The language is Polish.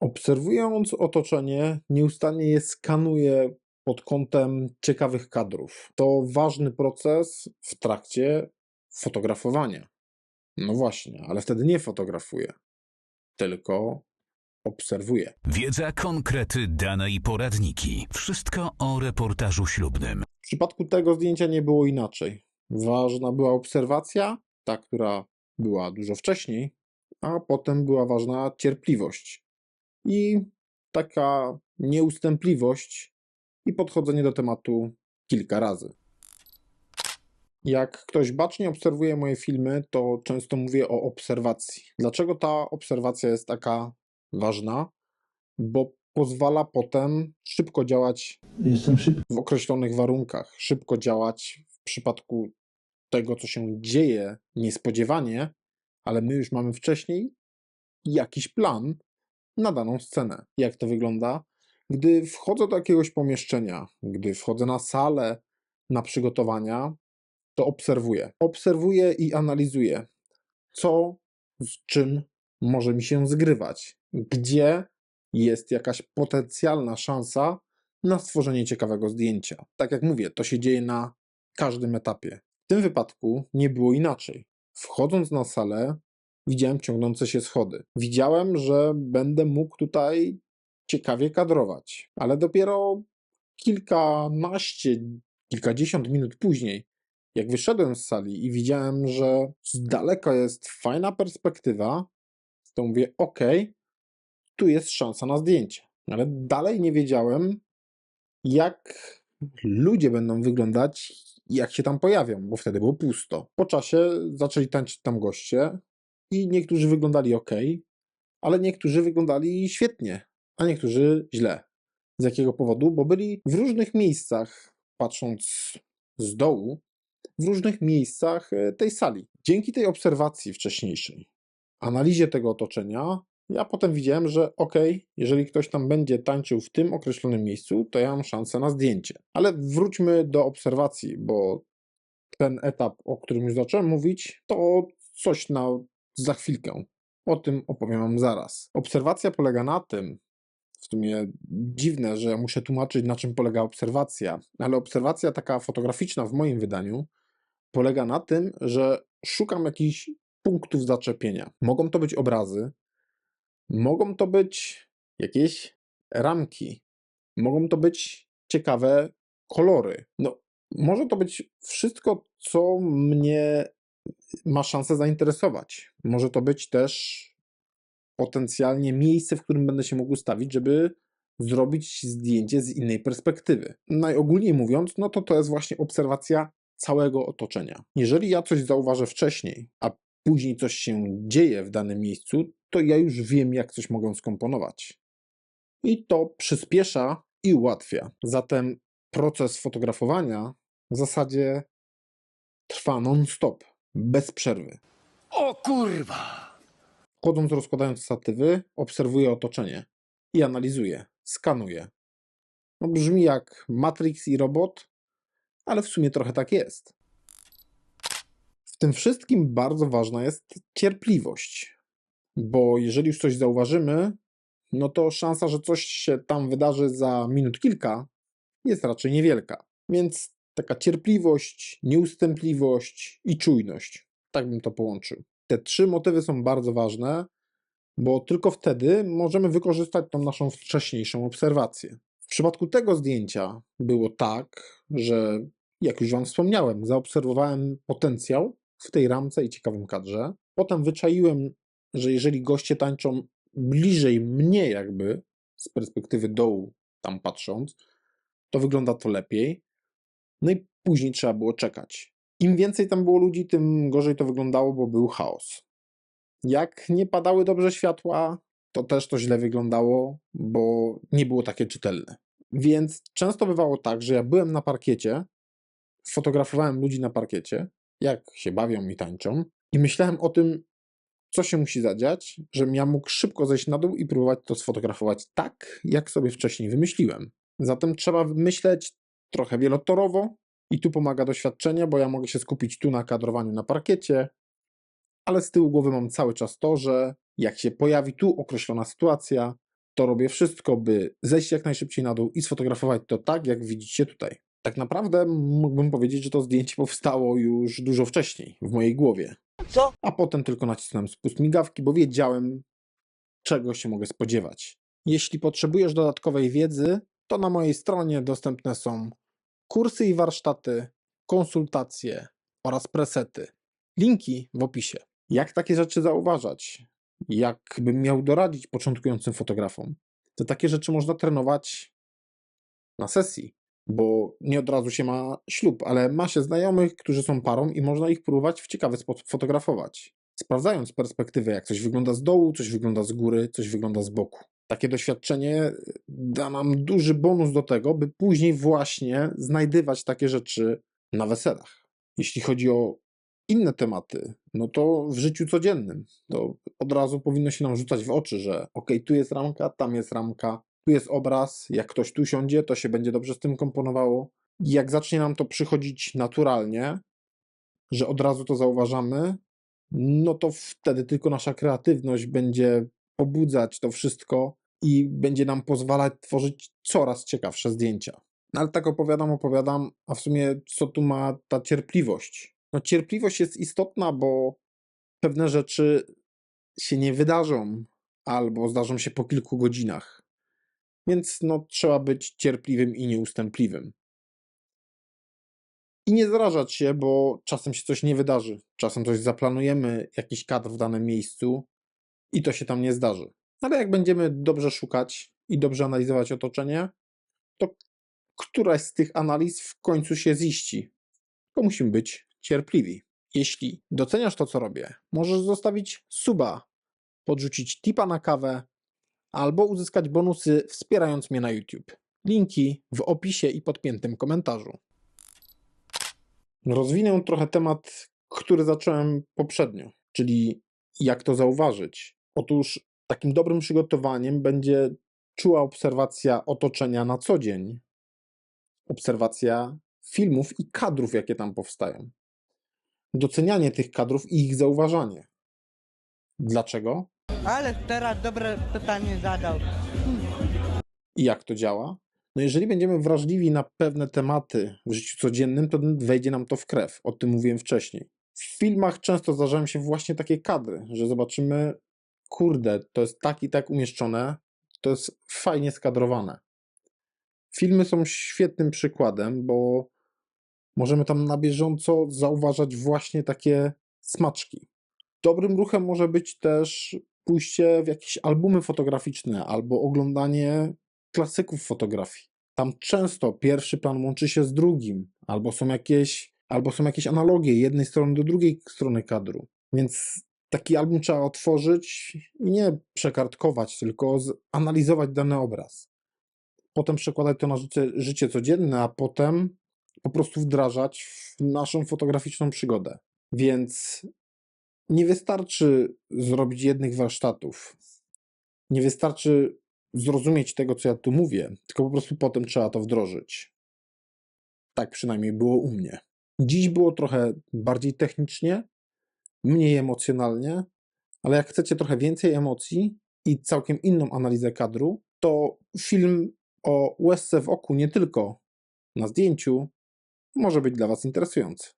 Obserwując otoczenie, nieustannie je skanuję pod kątem ciekawych kadrów. To ważny proces w trakcie fotografowania. No właśnie, ale wtedy nie fotografuję, tylko obserwuję. Wiedza, konkrety, dane i poradniki. Wszystko o reportażu ślubnym. W przypadku tego zdjęcia nie było inaczej. Ważna była obserwacja, ta, która była dużo wcześniej, a potem była ważna cierpliwość i taka nieustępliwość i podchodzenie do tematu kilka razy. Jak ktoś bacznie obserwuje moje filmy, to często mówię o obserwacji. Dlaczego ta obserwacja jest taka ważna? Bo pozwala potem szybko działać w określonych warunkach, szybko działać w przypadku tego, co się dzieje niespodziewanie, ale my już mamy wcześniej jakiś plan na daną scenę. Jak to wygląda? Gdy wchodzę do jakiegoś pomieszczenia, gdy wchodzę na salę, na przygotowania, to obserwuję. Obserwuję i analizuję, co z czym może mi się zgrywać, gdzie jest jakaś potencjalna szansa na stworzenie ciekawego zdjęcia. Tak jak mówię, to się dzieje na każdym etapie. W tym wypadku nie było inaczej. Wchodząc na salę, widziałem ciągnące się schody. Widziałem, że będę mógł tutaj ciekawie kadrować, ale dopiero kilkanaście, kilkadziesiąt minut później, jak wyszedłem z sali i widziałem, że z daleka jest fajna perspektywa, to mówię: OK, tu jest szansa na zdjęcie. Ale dalej nie wiedziałem, jak ludzie będą wyglądać, jak się tam pojawią, bo wtedy było pusto. Po czasie zaczęli tańczyć tam goście i niektórzy wyglądali ok, ale niektórzy wyglądali świetnie, a niektórzy źle. Z jakiego powodu? Bo byli w różnych miejscach, patrząc z dołu, w różnych miejscach e, tej sali. Dzięki tej obserwacji wcześniejszej, analizie tego otoczenia, ja potem widziałem, że ok, jeżeli ktoś tam będzie tańczył w tym określonym miejscu, to ja mam szansę na zdjęcie. Ale wróćmy do obserwacji, bo ten etap, o którym już zacząłem mówić, to coś na za chwilkę. O tym opowiem wam zaraz. Obserwacja polega na tym, w sumie dziwne, że muszę tłumaczyć, na czym polega obserwacja, ale obserwacja taka fotograficzna w moim wydaniu polega na tym, że szukam jakichś punktów zaczepienia. Mogą to być obrazy, mogą to być jakieś ramki, mogą to być ciekawe kolory. No, może to być wszystko, co mnie ma szansę zainteresować. Może to być też potencjalnie miejsce, w którym będę się mógł ustawić, żeby zrobić zdjęcie z innej perspektywy. Najogólniej mówiąc, no to to jest właśnie obserwacja całego otoczenia. Jeżeli ja coś zauważę wcześniej, a później coś się dzieje w danym miejscu, to ja już wiem, jak coś mogę skomponować. I to przyspiesza i ułatwia. Zatem proces fotografowania w zasadzie trwa non-stop, bez przerwy. O kurwa! Chodząc, rozkładając statywy, obserwuję otoczenie i analizuję, skanuję. No brzmi jak Matrix i robot, ale w sumie trochę tak jest. W tym wszystkim bardzo ważna jest cierpliwość, bo jeżeli już coś zauważymy, no to szansa, że coś się tam wydarzy za minut kilka jest raczej niewielka. Więc taka cierpliwość, nieustępliwość i czujność. Tak bym to połączył. Te trzy motywy są bardzo ważne, bo tylko wtedy możemy wykorzystać tą naszą wcześniejszą obserwację. W przypadku tego zdjęcia było tak, że jak już Wam wspomniałem, zaobserwowałem potencjał w tej ramce i ciekawym kadrze. Potem wyczaiłem, że jeżeli goście tańczą bliżej mnie, jakby z perspektywy dołu, tam patrząc, to wygląda to lepiej. No i później trzeba było czekać. Im więcej tam było ludzi, tym gorzej to wyglądało, bo był chaos. Jak nie padały dobrze światła, to też to źle wyglądało, bo nie było takie czytelne. Więc często bywało tak, że ja byłem na parkiecie, fotografowałem ludzi na parkiecie, jak się bawią i tańczą, i myślałem o tym, co się musi zadziać, żebym ja mógł szybko zejść na dół i próbować to sfotografować tak, jak sobie wcześniej wymyśliłem. Zatem trzeba myśleć trochę wielotorowo i tu pomaga doświadczenie, bo ja mogę się skupić tu na kadrowaniu na parkiecie, ale z tyłu głowy mam cały czas to, że jak się pojawi tu określona sytuacja, to robię wszystko, by zejść jak najszybciej na dół i sfotografować to tak, jak widzicie tutaj. Tak naprawdę mógłbym powiedzieć, że to zdjęcie powstało już dużo wcześniej w mojej głowie. Co? A potem tylko nacisnąłem spust migawki, bo wiedziałem, czego się mogę spodziewać. Jeśli potrzebujesz dodatkowej wiedzy, to na mojej stronie dostępne są kursy i warsztaty, konsultacje oraz presety. Linki w opisie. Jak takie rzeczy zauważać? Jakbym miał doradzić początkującym fotografom? To takie rzeczy można trenować na sesji, bo nie od razu się ma ślub, ale ma się znajomych, którzy są parą i można ich próbować w ciekawy sposób fotografować. Sprawdzając perspektywę, jak coś wygląda z dołu, coś wygląda z góry, coś wygląda z boku. Takie doświadczenie da nam duży bonus do tego, by później właśnie znajdywać takie rzeczy na weselach. Jeśli chodzi o inne tematy, no to w życiu codziennym, to od razu powinno się nam rzucać w oczy, że ok, tu jest ramka, tam jest ramka, tu jest obraz, jak ktoś tu siądzie, to się będzie dobrze z tym komponowało. I jak zacznie nam to przychodzić naturalnie, że od razu to zauważamy, no to wtedy tylko nasza kreatywność będzie pobudzać to wszystko i będzie nam pozwalać tworzyć coraz ciekawsze zdjęcia. No ale tak opowiadam, opowiadam, a w sumie co tu ma ta cierpliwość? No cierpliwość jest istotna, bo pewne rzeczy się nie wydarzą albo zdarzą się po kilku godzinach. Więc no trzeba być cierpliwym i nieustępliwym. I nie zrażać się, bo czasem się coś nie wydarzy. Czasem coś zaplanujemy, jakiś kadr w danym miejscu i to się tam nie zdarzy. Ale jak będziemy dobrze szukać i dobrze analizować otoczenie, to któraś z tych analiz w końcu się ziści. To musimy być cierpliwi. Jeśli doceniasz to, co robię, możesz zostawić suba, podrzucić tipa na kawę albo uzyskać bonusy wspierając mnie na YouTube. Linki w opisie i podpiętym komentarzu. Rozwinę trochę temat, który zacząłem poprzednio, czyli jak to zauważyć. Otóż takim dobrym przygotowaniem będzie czuła obserwacja otoczenia na co dzień, obserwacja filmów i kadrów, jakie tam powstają, docenianie tych kadrów i ich zauważanie. Dlaczego Ale teraz dobre pytanie zadał. i jak to działa? No jeżeli będziemy wrażliwi na pewne tematy w życiu codziennym, to wejdzie nam to w krew. O tym mówiłem wcześniej. W filmach często zdarzają się właśnie takie kadry, że zobaczymy, kurde, to jest tak i tak umieszczone, to jest fajnie skadrowane. Filmy są świetnym przykładem, bo możemy tam na bieżąco zauważać właśnie takie smaczki. Dobrym ruchem może być też pójście w jakieś albumy fotograficzne albo oglądanie klasyków fotografii. Tam często pierwszy plan łączy się z drugim, albo są jakieś, albo są jakieś analogie jednej strony do drugiej strony kadru. Więc taki album trzeba otworzyć i nie przekartkować, tylko analizować dany obraz. Potem przekładać to na życie, życie codzienne, a potem po prostu wdrażać w naszą fotograficzną przygodę. Więc nie wystarczy zrobić jednych warsztatów. Nie wystarczy zrozumieć tego, co ja tu mówię, tylko po prostu potem trzeba to wdrożyć. Tak przynajmniej było u mnie. Dziś było trochę bardziej technicznie, mniej emocjonalnie, ale jak chcecie trochę więcej emocji i całkiem inną analizę kadru, to film o łezce w oku nie tylko na zdjęciu może być dla Was interesujący.